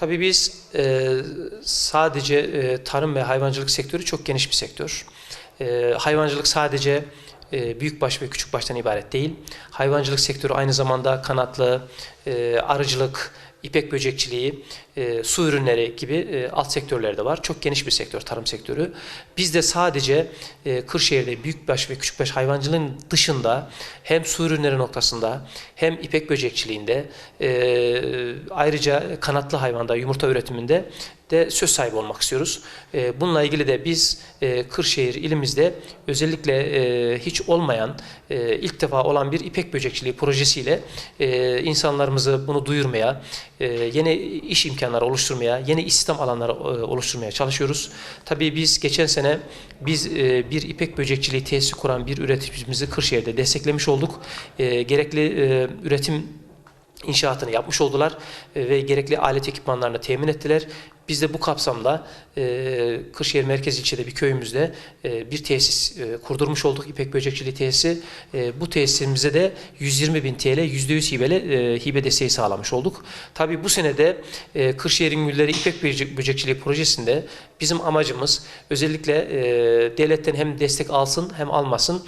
Tabii biz e, sadece e, tarım ve hayvancılık sektörü çok geniş bir sektör. E, hayvancılık sadece e, büyükbaş ve küçükbaştan ibaret değil. Hayvancılık sektörü aynı zamanda kanatlı, e, arıcılık, ipek böcekçiliği, e, su ürünleri gibi e, alt sektörleri de var. Çok geniş bir sektör tarım sektörü. Biz de sadece e, Kırşehir'de büyükbaş ve küçükbaş hayvancılığın dışında hem su ürünleri noktasında hem ipek böcekçiliğinde e, ayrıca kanatlı hayvanda yumurta üretiminde de söz sahibi olmak istiyoruz. E, bununla ilgili de biz e, Kırşehir ilimizde özellikle e, hiç olmayan e, ilk defa olan bir ipek böcekçiliği projesiyle e, insanlarımızı bunu duyurmaya, yeni iş imkanları oluşturmaya, yeni istihdam alanları e, oluşturmaya çalışıyoruz. Tabii biz geçen sene biz e, bir ipek böcekçiliği tesisi kuran bir üreticimizi Kırşehir'de desteklemiş olduk. E, gerekli üretim inşaatını yapmış oldular e, ve gerekli alet ekipmanlarını temin ettiler. Biz de bu kapsamda e, Kırşehir Merkez ilçede bir köyümüzde e, bir tesis e, kurdurmuş olduk. İpek Böcekçiliği tesisi. Bu tesisimize de 120 bin TL %100 hibeli hibe desteği sağlamış olduk. Tabii bu senede e, Kırşehir'in Gülleri İpek Böcek- Böcekçiliği projesinde bizim amacımız özellikle devletten hem destek alsın hem almasın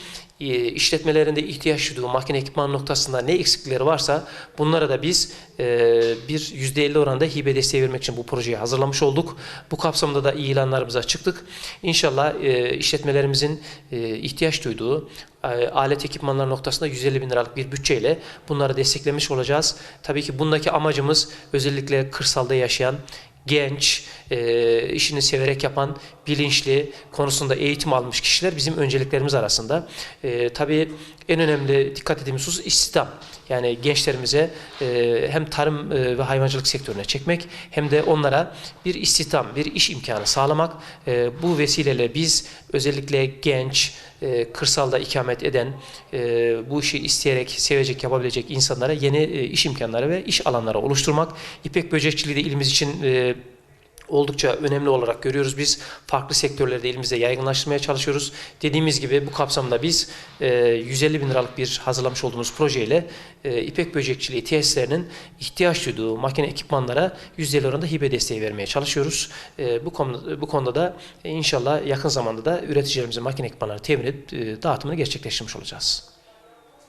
işletmelerinde ihtiyaç duyduğu makine ekipman noktasında ne eksikleri varsa bunlara da biz e, bir %50 oranda hibe desteği vermek için bu projeyi hazırlamış olduk. Bu kapsamda da ilanlarımıza çıktık. İnşallah e, işletmelerimizin e, ihtiyaç duyduğu e, alet ekipmanlar noktasında 150 bin liralık bir bütçeyle bunları desteklemiş olacağız. Tabii ki bundaki amacımız özellikle kırsalda yaşayan genç, e, işini severek yapan, bilinçli, konusunda eğitim almış kişiler bizim önceliklerimiz arasında. E, tabii en önemli dikkat ettiğimiz husus istihdam. Yani gençlerimize e, hem tarım e, ve hayvancılık sektörüne çekmek hem de onlara bir istihdam, bir iş imkanı sağlamak. E, bu vesileyle biz özellikle genç, e, kırsalda ikamet eden, e, bu işi isteyerek, sevecek, yapabilecek insanlara yeni e, iş imkanları ve iş alanları oluşturmak. İpek böcekçiliği de ilimiz için e, oldukça önemli olarak görüyoruz. Biz farklı sektörlerde elimizde yaygınlaştırmaya çalışıyoruz. Dediğimiz gibi bu kapsamda biz e, 150 bin liralık bir hazırlamış olduğumuz projeyle e, İpek Böcekçiliği tesislerinin ihtiyaç duyduğu makine ekipmanlara %50 oranında hibe desteği vermeye çalışıyoruz. E, bu konuda, bu konuda da e, inşallah yakın zamanda da üreticilerimize makine ekipmanları temin edip e, dağıtımını gerçekleştirmiş olacağız.